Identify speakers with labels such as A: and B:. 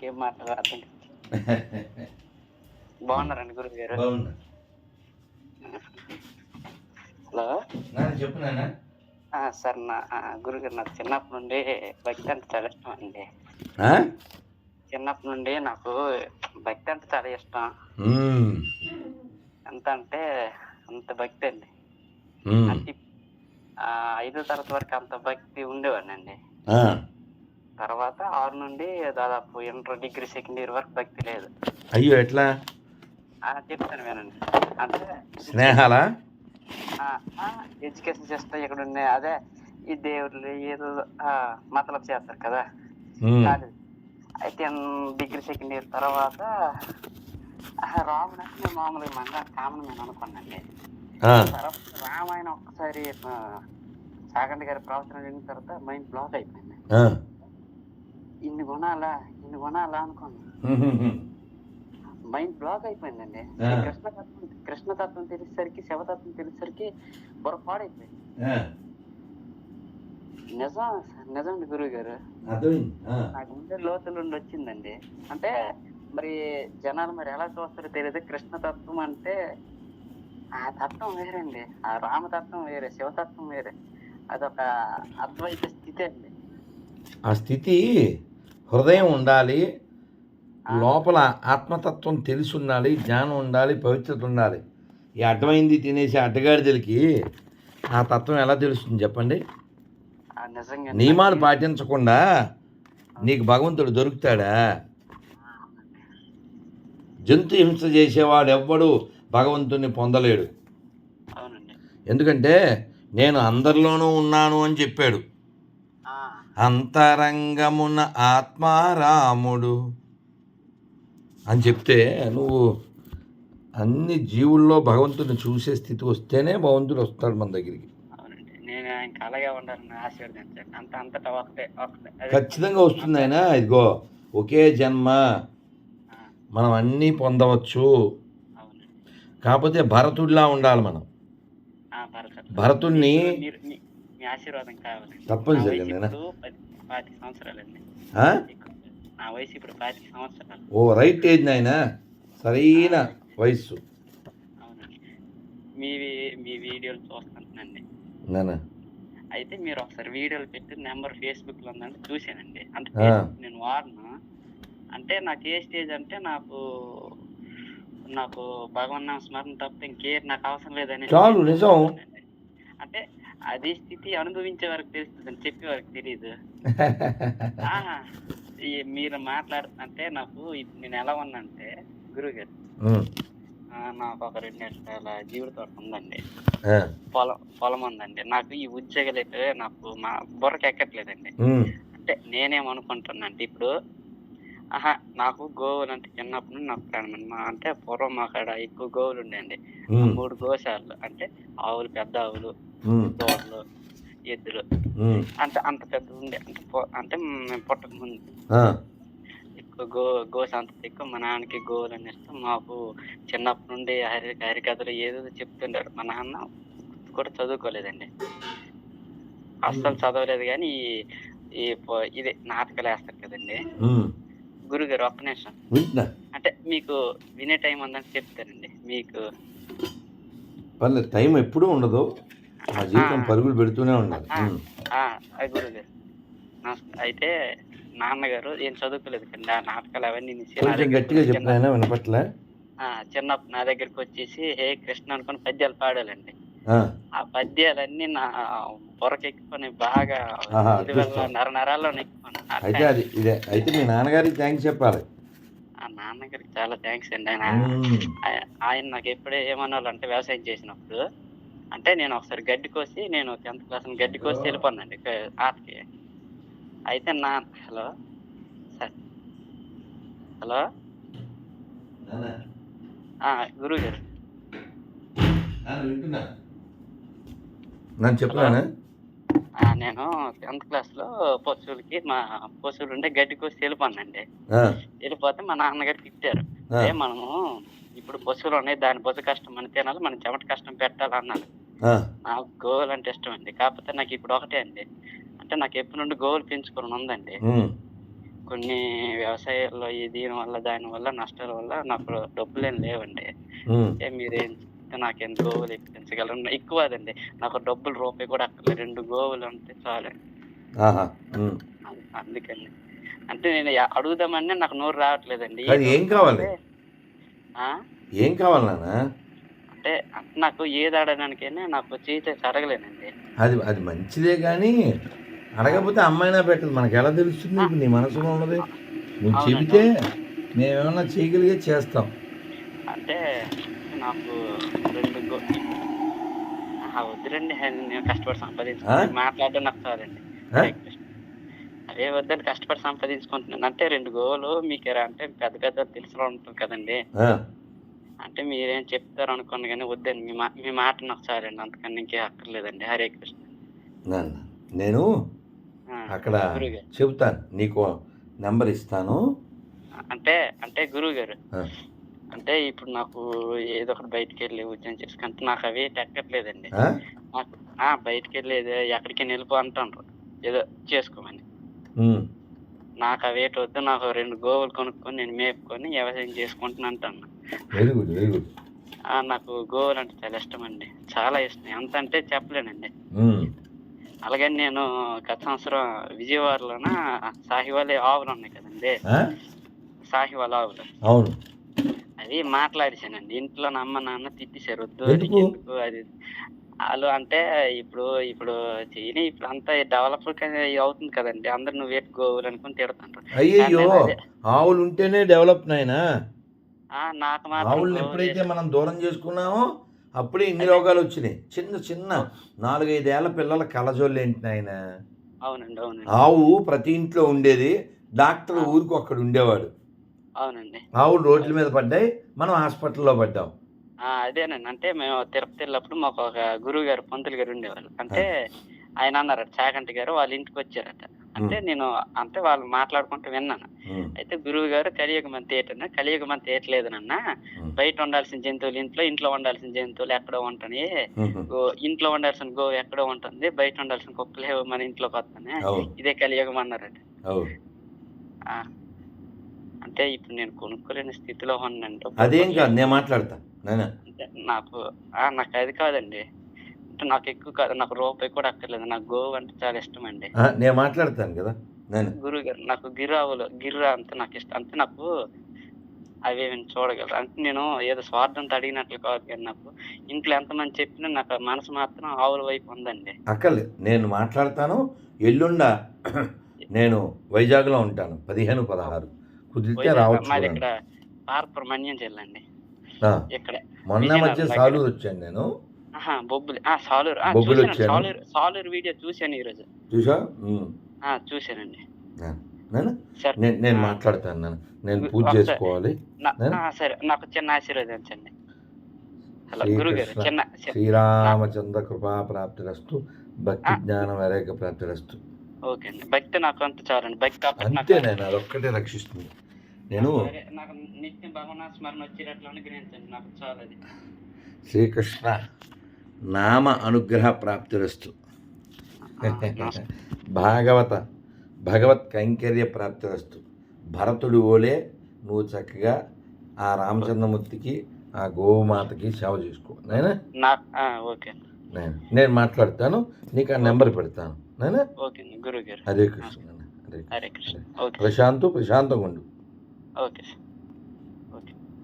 A: ఏం మాట్లాడారు అర్థం. బాగున్నారండి గురువు గారు
B: బాగున్నా
A: హలో
B: చెప్పు నాన్న
A: సార్ నా ఆ, గురువు గారు నాకు చిన్నప్పటి నుండి భక్తి అంటే చాలా ఇష్టం అండి? చిన్నప్పటి నుండి నాకు భక్తి అంటే చాలా ఇష్టం. ఎంత అంటే అంత భక్తి అండి. అంటే ఐదో తరగతి వరకు అంత భక్తి ఉండేవాడిని అండి. తర్వాత ఆరు నుండి దాదాపు ఇంటర్ డిగ్రీ సెకండ్ ఇయర్ వరకు భక్తి లేదు.
B: అయ్యో ఎట్లా?
A: చెప్తాను వినండి. అంటే
B: స్నేహాలా?
A: ఎడ్యుకేషన్ సిస్టమ్ ఇక్కడ ఉన్నాయి అదే ఈ దేవుళ్ళు ఏదో మతలబ్ చేస్తారు కదా. అయితే డిగ్రీ సెకండ్ ఇయర్ తర్వాత రాముడు అంటే మామూలుగా మన కామన్ నేను అనుకున్నాండి రామాయణం ఒక్కసారి సాగండి గారి ప్రవచనం విన్న తర్వాత మైండ్ బ్లాక్ అయిపోయింది. ఇన్ని కొనాలా? ఇన్ని కొనాలా
B: మ్మ్.
A: మైండ్ బ్లాక్ అయిపోయిందండి. కృష్ణతత్వం కృష్ణతత్వం తెలిసేసరికి శివతత్వం తెలిసేసరికి పాడైపోయింది
B: ఆ.
A: నిజం నిజం గురువు గారు. నాకు ముందే లోతుల నుండి వచ్చిందండి. అంటే మరి జనాలు మరి ఎలా చూస్తారో తెలియదు. కృష్ణతత్వం అంటే ఆ తత్వం వేరండి. ఆ రామతత్వం వేరే శివతత్వం వేరే. అదొక అద్వైత స్థితి అండి.
B: ఆ స్థితి హృదయం ఉండాలి లోపల ఆత్మతత్వం తెలిసి ఉండాలి జ్ఞానం ఉండాలి పవిత్రత ఉండాలి. ఈ అడ్డమైంది తినేసి అడ్డగాడిదలకి ఆ తత్వం ఎలా తెలుస్తుంది చెప్పండి? నియమాలు పాటించకుండా నీకు భగవంతుడు దొరుకుతాడా? జంతు హింస చేసేవాడు ఎవ్వడు భగవంతుణ్ణి పొందలేడు. ఎందుకంటే నేను అందరిలోనూ ఉన్నాను అని చెప్పాడు. అంతరంగమున ఆత్మారాముడు. అని చెప్తే నువ్వు అన్ని జీవుల్లో భగవంతుని చూసే స్థితి వస్తేనే భగవంతుడు వస్తాడు మన దగ్గరికి. ఖచ్చితంగా వస్తుంది ఆయన ఇదిగో ఒకే జన్మ. మనం అన్నీ పొందవచ్చు. కాకపోతే భరతుడిలా ఉండాలి మనం. భరతుణ్ణి
A: మీ- ఆశీర్వాదం కావాలండి
B: తప్పనిసరిగా నేనా?
A: పాతిక సంవత్సరాలండి? నా వయసు ఇప్పుడు పాతిక సంవత్సరాలు.
B: ఓ రైట్ ఏజ్ నాయన? సరైన వయస్సు.
A: మీ మీ వీడియోలు చూస్తుంటానండి.
B: నాన్న
A: అయితే మీరు ఒకసారి వీడియోలు పెట్టి నెంబర్ ఫేస్బుక్లో ఉందంటే చూసానండి అంటే నేను వాడను. అంటే నాకు ఏ స్టేజ్ అంటే నాకు నాకు భగవన్ నామ స్మరణ తప్ప ఇంకే నాకు అవసరం లేదని
B: చాలు, నిజం.
A: అంటే అది స్థితి అనుభవించే వరకు తెలుస్తుంది చెప్పే వరకు తెలియదు మీరు మాట్లాడుతుంటే నాకు నేను ఎలా ఉన్నానంటే గురువు గారు నాకు ఒక రెండు ఎకరాల జీవిత తోట ఉందండి. పొలం పొలం ఉందండి. నాకు ఈ ఉద్యోగాలు అయితే నాకు మా బుర్రకి ఎక్కట్లేదండి. అంటే నేనేమనుకుంటున్నా అంటే ఇప్పుడు ఆహా నాకు గోవులు అంటే చిన్నప్పటి నుండి నాకు ప్రాణం మా అంటే పూర్వం మా కాడ ఎక్కువ గోవులు ఉండేయండి. మూడు గోశాలలు. అంటే ఆవులు పెద్ద ఆవులు దోడలు ఎద్దులు. అంటే అంత పెద్ద ఉండే అంటే అంటే మేము పుట్టక ముందు ఎక్కువ గో గోస అంత ఎక్కువ. మా నాన్నకి గోవులు అని ఇష్టం. మాకు చిన్నప్పటి నుండి హరి హరికథలు ఏదో చెప్తుంటారు. మా నాన్న కూడా చదువుకోలేదండి. అస్సలు చదవలేదు కానీ ఈ- ఇది నాటకాలు వేస్తారు కదండి. గురుగారు ఒక్క నిమిషం. అంటే మీకు వినే టైం ఉందని చెప్తానండి. మీకు
B: పర్లేదు. టైం ఎప్పుడూ ఉండదు. జీవితం పరుగులు పెడుతూనే
A: గురుగారు నమస్తే. అయితే నాన్నగారు ఏం చదువుకోలేదు ఆ నాటకాలు అవన్నీ
B: కొంచెం గట్టిగా చెప్పినా వినపట్లే?
A: ఆ, చిన్నప్పుడు నా దగ్గరికి వచ్చేసి హే కృష్ణ అనుకుని పద్యాలు పాడాలండి.
B: ఆ,
A: పద్యాలన్నీ నా పొరకెక్కుని బాగా. నర నరాల్లో
B: అయితే అది ఇదే. అయితే మీ నాన్నగారికి థ్యాంక్స్ చెప్పాలి.
A: ఆ నాన్నగారికి చాలా థ్యాంక్స్ అండి ఆయన. ఆయన నాకు ఎప్పుడే ఏమన్నారు అంటే వ్యవసాయం చేసినప్పుడు అంటే నేను ఒకసారి గడ్డి కోసి నేను టెన్త్ క్లాస్ గడ్డి కోసి వెళ్ళిపోనండి ఆటకి అయితే నా హలో. సార్. హలో. గురువు గారు.
B: నాన్న చెప్పానా
A: ఆ, నేను టెన్త్ క్లాస్లో పశువులకి మా పశువులు ఉండే గడ్డి కోసి వెళ్ళిపోనండి వెళ్ళిపోతే మా నాన్నగారు తిట్టారు. మనము ఇప్పుడు పశువులు ఉన్నాయి దాని బొజ్జ కష్టం మనం తినాలి మనం చెమట కష్టం పెట్టాలి అన్నారు నాకు గోవులు అంటే ఇష్టం అండి. కాకపోతే నాకు ఇప్పుడు ఒకటే అండి. అంటే నాకు ఎప్పటి నుండి గోవులు పెంచుకోవాలని ఉందండి. కొన్ని వ్యవసాయాల్లో ఈ దీని వల్ల దాని వల్ల నష్టాల వల్ల నాకు డబ్బులు ఏం లేవండి. అంటే మీరేం నాకు ఎన్ని గోవులు ఇప్పించగలరు ఎక్కువ అదండి. నాకు డబ్బులు రూపాయి కూడా అక్కర్లేదు. రెండు గోవులు చాలండి
B: ఉమ్.
A: అం- అందుకని. అంటే నేను అడుగుదామని నాకు నోరు రావట్లేదండి.
B: ఏం కావాలి?
A: ఆ?
B: ఏం కావాలి నాన్న?
A: అంటే నాకు ఏది ఆడడానికైనా నాకు చేతి అడగలేనండి
B: అది అది మంచిదే కానీ అడగకపోతే అమ్మాయినా పెట్టదు. మనకి ఎలా తెలుస్తుంది? నీ మనసులో ఉన్నది. నువ్వు చెబితే మేమేమన్నా చేయగలిగే చేస్తాం.
A: అంటే నాకు రెండు వద్దులండి. నేను కష్టపడి సంపాదించుకుంటాను మాట్లాడడం నాకు చాలండి? అదే వద్దని కష్టపడి సంపాదించుకుంటున్నాను. అంటే రెండు గోవులు మీకు ఎలా అంటే పెద్ద పెద్ద తెలిసిన ఉంటుంది కదండి. అంటే మీరేం చెప్తారు అనుకోండి కానీ వద్దండి మీ మా మీ మాట నాకు చాలండి అంతకన్నా ఇంకే అక్కర్లేదండి. హరే కృష్ణ.
B: నాన్న నేను అక్కడ చెబుతాను. నీకు నెంబర్ ఇస్తాను.
A: అంటే అంటే గురువు గారు. అంటే ఇప్పుడు నాకు ఏదో ఒకటి బయటికి వెళ్ళి ఉద్యోగం చేసుకుంటే నాకు అవి
B: ఆ,
A: బయటికి వెళ్ళి ఏదో ఎక్కడికి వెళ్ళిపో అంటారు ఏదో చేసుకోమని. నాకు అవేటి వద్దు. నాకు రెండు గోవులు కొనుక్కొని నేను మేపుకొని వ్యవసాయం చేసుకుంటున్నా అంటాను
B: వెరీ గుడ్ వెరీ గుడ్
A: నాకు గోవులు అంటే చాలా ఇష్టం అండి. చాలా ఇష్టం. ఎంత అంటే చెప్పలేనండి.
B: ఉమ్.
A: అలాగే నేను గత సంవత్సరం విజయవాడలోన సాహివాల ఆవులు ఉన్నాయి కదండి? సాహివాల ఆవులు.
B: అవును.
A: అది మాట్లాడేసానండి ఇంట్లో అమ్మ నాన్న తిట్టేశారు. వద్దు అది
B: ఎందుకు?
A: అది వాళ్ళు అంటే ఇప్పుడు ఇప్పుడు చేయని ఇప్పుడు అంతా డెవలప్ అవుతుంది కదండి. అందరు నువ్వు వేటు గోవులు అనుకుని తిడుతుంటారు అదే-
B: ఆవులు ఉంటేనే డెవలప్ నాయనా? ఆవులను
A: గోవులు
B: ఎప్పుడైతే మనం దూరం చేసుకున్నామో అప్పుడే ఇన్ని రోగాలు వచ్చినాయి. చిన్న చిన్న నాలుగైదేళ్ళ పిల్లల కలజోళ్ళు ఏంటి నాయన?
A: అవునండి అవునండి.
B: ఆవు ప్రతి ఇంట్లో ఉండేది. డాక్టర్ ఊరికి ఒక్కడు ఉండేవాడు.
A: అవునండి.
B: ఆవులు రోడ్ల మీద పడ్డాయి. మనం హాస్పిటల్లో పడ్డాం.
A: ఆ, అదేనండి. అంటే మేము తిరుపతి వెళ్ళినప్పుడు మాకు ఒక గురువు గారు పంతులు గారు ఉండేవాళ్ళు. అంటే ఆయన అన్నారట చాగంటి గారు వాళ్ళ ఇంటికి వచ్చారట. అంటే నేను అంటే వాళ్ళు మాట్లాడుకుంటూ విన్నాను. అయితే గురువు గారు కలియుగ మంత్ ఏటన్నా కలియుగ మంత్ ఏట్లేదు నాన్న బయట ఉండాల్సిన జంతువులు ఇంట్లో ఇంట్లో ఉండాల్సిన జంతువులు ఎక్కడో ఉంటాయి ఇంట్లో ఉండాల్సిన గో ఎక్కడో ఉంటుంది బయట ఉండాల్సిన కుక్కలే మన ఇంట్లోకి వస్తానే ఇదే కలియుగం ఆ, అంటే ఇప్పుడు నేను కొనుక్కోలేని స్థితిలో ఉన్నాను.
B: అదేం కాదు నేను మాట్లాడతా.
A: నాకు ఆ, నాకు అది కాదండి. అంటే నాకు ఎక్కువ నాకు రూపాయి కూడా అక్కర్లేదు. నాకు గోవు అంటే చాలా ఇష్టం అండి
B: నేను మాట్లాడతాను కదా నేను.
A: గురువు గారు నాకు గిరావులు గిర్ర అంతే నాకు ఇష్టం. అంతే నాకు అవి ఏమైనా చూడగలరు. అంటే నేను ఏదో స్వార్థంతో అడిగినట్లు కాదు కానీ నాకు ఇంట్లో ఎంతమంది చెప్పినా నాకు మనసు మాత్రం ఆవుల వైపు ఉందండి.
B: అక్కర్లేదు. నేను మాట్లాడతాను. ఎల్లుండ నేను వైజాగ్లో ఉంటాను. పదిహేను పదహారు. కుదిరితే రావచ్చు
A: మాది. ఇక్కడ పార్పర్ మన్యం జిల్లండి
B: ఆ,
A: ఇక్కడే
B: మొన్న మధ్య. సాలూరు వచ్చాను నేను.
A: బొబ్బులి. ఆ సాలూరు. ఆ,
B: బొబ్బిలి వచ్చాను.
A: సాలూరు సాలూరు వీడియో చూశాను ఈరోజు.
B: చూసా.
A: ఆ చూశానండి.
B: నేను?
A: సరే
B: నేను నేను
A: ఆ.
B: మాట్లాడతాను నేను. నేను పూజ
A: ఒకసారి.
B: చేసుకోవాలి.
A: నా-
B: నేను?
A: ఆ, సరే నాకు చిన్న ఆశీర్వదించండి. హలో
B: శ్రీకృష్ణ.
A: గురువు గారు చిన్న చి-
B: శ్రీరామచంద్ర కృపా ప్రాప్తిరస్తు భక్తి. జ్ఞాన వరేక ప్రాప్తిరస్తు
A: ఓకే అండి. భక్తి నాకు అంత చాలండి. భక్తి ఒక్కటి నాకు
B: అంతే నేను అదొక్కటే రక్షిస్తుంది. నేను
A: సరే, నాకు నిత్యం భగవన్ స్మరణ వచ్చేటట్లు అనుగ్రహించండి నాకు చాలు అది.
B: శ్రీకృష్ణ నామ అనుగ్రహ ప్రాప్తిరస్తు. భాగవత భగవత్ కైంకర్య ప్రాప్తిరస్తు. భరతుడు ఓలే నువ్వు చక్కగా ఆ రామచంద్రమూర్తికి ఆ గోమాతకి సేవ చేసుకో. నేనా
A: ఓకే.
B: నేను నేను మాట్లాడతాను నీకు ఆ నెంబర్ పెడతాను. నేనా హరే కృష్ణ హరే కృష్ణ. ప్రశాంతు ప్రశాంతంగా ఉండు.
A: ఓకే